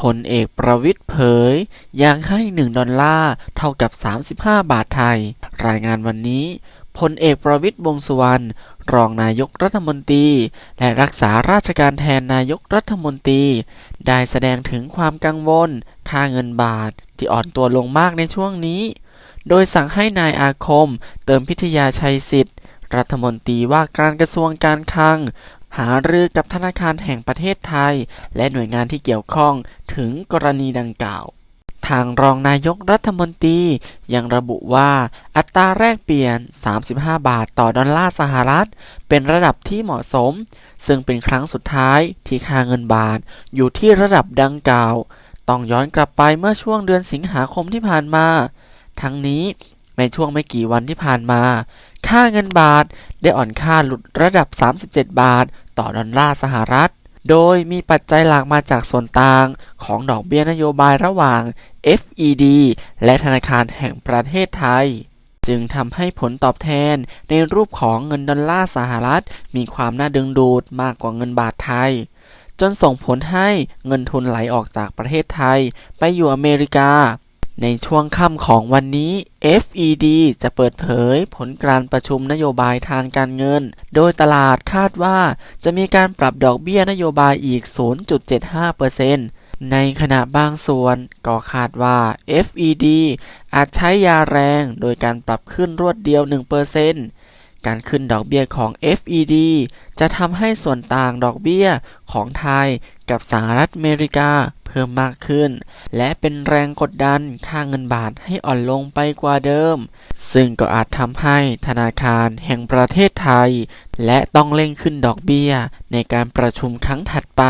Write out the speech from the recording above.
พลเอกประวิทย์เผย อยากให้ 1 ดอลลาร์เท่ากับ 35 บาทไทย รายงานวันนี้พลเอกประวิทย์วงสุวรรณรองนายกรัฐมนตรี และรักษาราชการแทนนายกรัฐมนตรี ได้แสดงถึงความกังวล ค่าเงินบาท ที่อ่อนตัวลงมากในช่วงนี้ โดยสั่งให้นายอาคม เติมพิทยาชัยสิทธิ์ รัฐมนตรีว่าการกระทรวงการคลังหารือกับธนาคารแห่งประเทศไทย และหน่วยงานที่เกี่ยวข้อง ถึงกรณีดังกล่าว ทางรองนายกรัฐมนตรียังระบุว่าอัตราแลกเปลี่ยน 35 บาทต่อดอลลาร์สหรัฐ เป็นระดับที่เหมาะสม ซึ่งเป็นครั้งสุดท้ายที่ค่าเงินบาทอยู่ที่ระดับดังกล่าว ต้องย้อนกลับไปเมื่อช่วงเดือนสิงหาคมที่ผ่านมา ทั้งนี้ในช่วงไม่กี่วันที่ผ่านมา ค่าเงินบาทได้อ่อนค่าหลุดระดับ 37 บาท ต่อดอลลาร์สหรัฐ โดยมีปัจจัยหลักมาจากส่วนต่างของดอกเบี้ยนโยบายระหว่าง FED และธนาคารแห่งประเทศไทย จึงทำให้ผลตอบแทนในรูปของเงินดอลลาร์สหรัฐ มีความน่าดึงดูดมากกว่าเงินบาทไทย จนส่งผลให้เงินทุนไหลออกจากประเทศไทย ไปอยู่อเมริกา ในช่วงค่ำของวันนี้ FED จะเปิดเผยผลการประชุมนโยบายทางการเงิน โดยตลาดคาดว่าจะมีการปรับดอกเบี้ยนโยบายอีก 0.75%ในขณะบางส่วนก็คาดว่า FED อาจใช้ยาแรงโดยการปรับขึ้นรวดเดียว 1%การขึ้นดอกเบี้ยของ FED จะทำให้ส่วนต่างดอกเบี้ยของไทยกับสหรัฐอเมริกา พิ่มมากขึ้น และเป็นแรงกดดันค่าเงินบาทให้อ่อนลงไปกว่าเดิม ซึ่งก็อาจทำให้ธนาคารแห่งประเทศไทย และต้องเร่งขึ้นดอกเบี้ยในการประชุมครั้งถัดไป